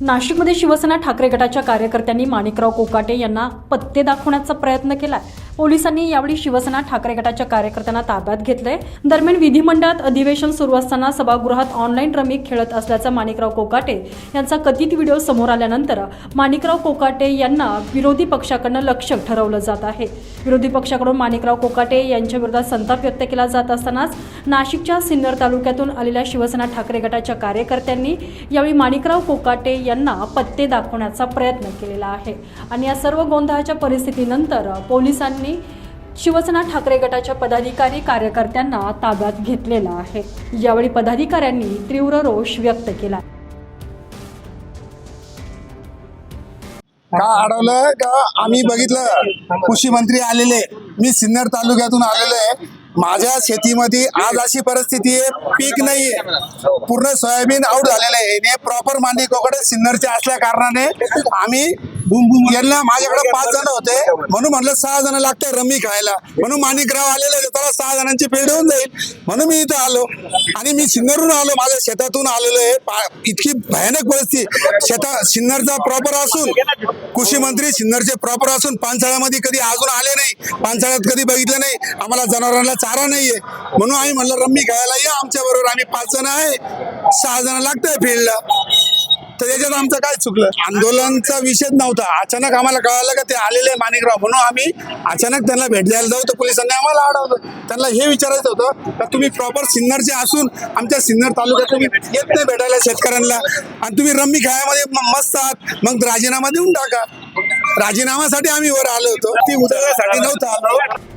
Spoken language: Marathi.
नाशिकमध्ये शिवसेना ठाकरे गटाच्या कार्यकर्त्यांनी माणिकराव कोकाटे यांना पत्ते दाखवण्याचा प्रयत्न केलाय. पोलिसांनी यावेळी शिवसेना ठाकरे गटाच्या कार्यकर्त्यांना ताब्यात घेतलंय. दरम्यान विधिमंडळात अधिवेशन सुरू असताना सभागृहात ऑनलाईन रमी खेळत असल्याचा माणिकराव कोकाटे यांचा कथित व्हिडिओ समोर आल्यानंतर माणिकराव कोकाटे यांना विरोधी पक्षाकडनं लक्ष ठरवलं जात आहे. विरोधी पक्षाकडून माणिकराव कोकाटे यांच्या विरोधात संताप व्यक्त केला जात असतानाच नाशिकच्या सिन्नर तालुक्यातून आलेल्या शिवसेना ठाकरे गटाच्या कार्यकर्त्यांनी यावेळी माणिकराव कोकाटे यांना पत्ते दाखवण्याचा प्रयत्न केलेला आहे. आणि या सर्व गोंधळाच्या परिस्थितीनंतर पोलिसांनी शिवसेना ठाकरे गटाच्या पदाधिकारी कार्यकर्त्यांना ताब्यात घेतलेला आहे. यावेळी पदाधिकाऱ्यांनी तीव्र रोष व्यक्त केला. का अडवलं का? आम्ही बघितलं. कृषी मंत्री आलेले. मी सिन्नर तालुक्यातून आलेलो आहे. माझ्या शेतीमध्ये आज अशी परिस्थिती आहे. पीक नाहीये पूर्ण सोयाबीन आउट झालेलं आहे. प्रॉपर मांडीकोकडे सिन्नरचे असल्या कारणाने आम्ही यांना माझ्याकडे पाच जण होते. म्हणून म्हटलं सहा जण लागतात रमी खायला म्हणून माणिकराव आलेले त्याला सहा जणांची पेढ होऊन जाईल. म्हणून मी इथं आलो. आणि मी सिन्नरहून आलो माझ्या शेतातून आलेलो आहे. इतकी भयानक परिस्थिती. शेता सिन्नरचा प्रॉपर असून कृषी मंत्री सिन्नरचे प्रॉपर असून पानसाळ्यामध्ये कधी अजून आले नाही. पानसाळ्यात कधी बघितलं नाही. आम्हाला जनावरांना चारा नाहीये. म्हणून आम्ही म्हणलं रम्मी खायला या आमच्या बरोबर आम्ही पाच जण आहे. सहा जण लागतंय फील्डला तर याच्यात आमचं काय चुकलं? आंदोलनचा विषयच नव्हता. अचानक आम्हाला कळालं का ते आलेले माणिकराव. म्हणून आम्ही अचानक त्यांना भेट द्यायला जाऊ. तर पोलिसांनी आम्हाला अडवलं. त्यांना हे विचारायचं होतं का तुम्ही प्रॉपर सिन्नरचे असून आमच्या सिन्नर तालुक्यात तुम्ही येत नाही भेटायला शेतकऱ्यांना. आणि तुम्ही रम्मी खेळामध्ये मस्त आहात. मग राजीनामा देऊन टाका. राजीनामासाठी आम्ही वर आलो होतो. ती उद्योगासाठी नव्हतं